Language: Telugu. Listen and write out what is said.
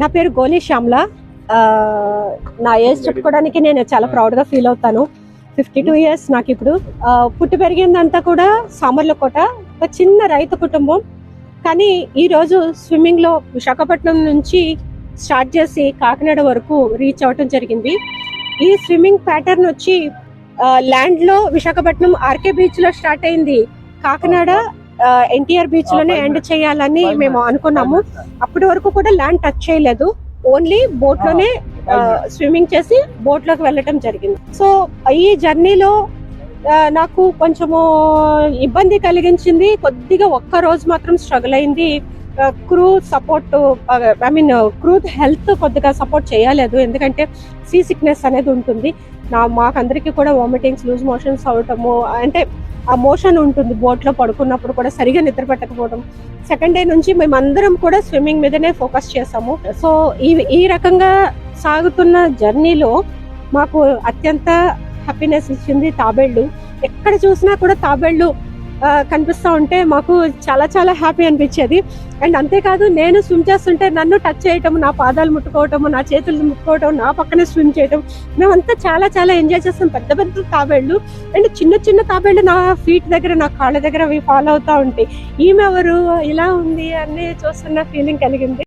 నా పేరు గోలీ శ్యామ్ల. నా ఏజ్ చెప్పుకోవడానికి నేను చాలా ప్రౌడ్గా ఫీల్ అవుతాను. ఫిఫ్టీ టూ ఇయర్స్ నాకు ఇప్పుడు. పుట్టి పెరిగిందంతా కూడా సామర్లకోట ఒక చిన్న రైతు కుటుంబం. కానీ ఈ రోజు స్విమ్మింగ్లో విశాఖపట్నం నుంచి స్టార్ట్ చేసి కాకినాడ వరకు రీచ్ అవటం జరిగింది. ఈ స్విమ్మింగ్ ప్యాటర్న్ వచ్చి ల్యాండ్లో విశాఖపట్నం ఆర్కే బీచ్లో స్టార్ట్ అయింది. కాకినాడ ఎన్టీఆర్ బీచ్లోనే ఎండ్ చేయాలని మేము అనుకున్నాము. అప్పటి వరకు కూడా ల్యాండ్ టచ్ చేయలేదు. ఓన్లీ బోట్లోనే స్విమ్మింగ్ చేసి బోట్లోకి వెళ్ళటం జరిగింది. సో ఈ జర్నీలో నాకు కొంచెము ఇబ్బంది కలిగించింది. కొద్దిగా ఒక్క రోజు మాత్రం స్ట్రగుల్ అయింది. Crew support I mean crew health కొద్దిగా సపోర్ట్ చేయలేదు. ఎందుకంటే సీ సిక్నెస్ అనేది ఉంటుంది. నా మాకందరికీ కూడా వామిటింగ్స్ లూజ్ మోషన్స్ అవటము అంటే ఆ మోషన్ ఉంటుంది బోట్లో పడుకున్నప్పుడు కూడా సరిగా నిద్ర పెట్టకపోవడం. సెకండ్ డే నుంచి మేమందరం కూడా స్విమ్మింగ్ మీదనే ఫోకస్ చేసాము. సో ఈ ఈ రకంగా సాగుతున్న జర్నీలో మాకు అత్యంత హ్యాపీనెస్ ఇచ్చింది తాబేళ్ళు ఎక్కడ చూసినా కూడా తాబేళ్ళు కనిపిస్తా ఉంటే మాకు చాలా చాలా హ్యాపీ అనిపించేది. అండ్ అంతేకాదు నేను స్విమ్ చేస్తుంటే నన్ను టచ్ చేయటం నా పాదాలు ముట్టుకోవటము నా చేతులు ముట్టుకోవటం నా పక్కనే స్విమ్ చేయటం మేమంతా చాలా చాలా ఎంజాయ్ చేస్తాం. పెద్ద పెద్ద తాబేళ్ళు అండ్ చిన్న చిన్న తాబేళ్ళు నా ఫీట్ దగ్గర నా కాళ్ళ దగ్గర అవి ఫాలో అవుతూ ఉంటాయి. ఈమె ఎవరు ఇలా ఉంది అని చూస్తున్న ఫీలింగ్ కలిగింది.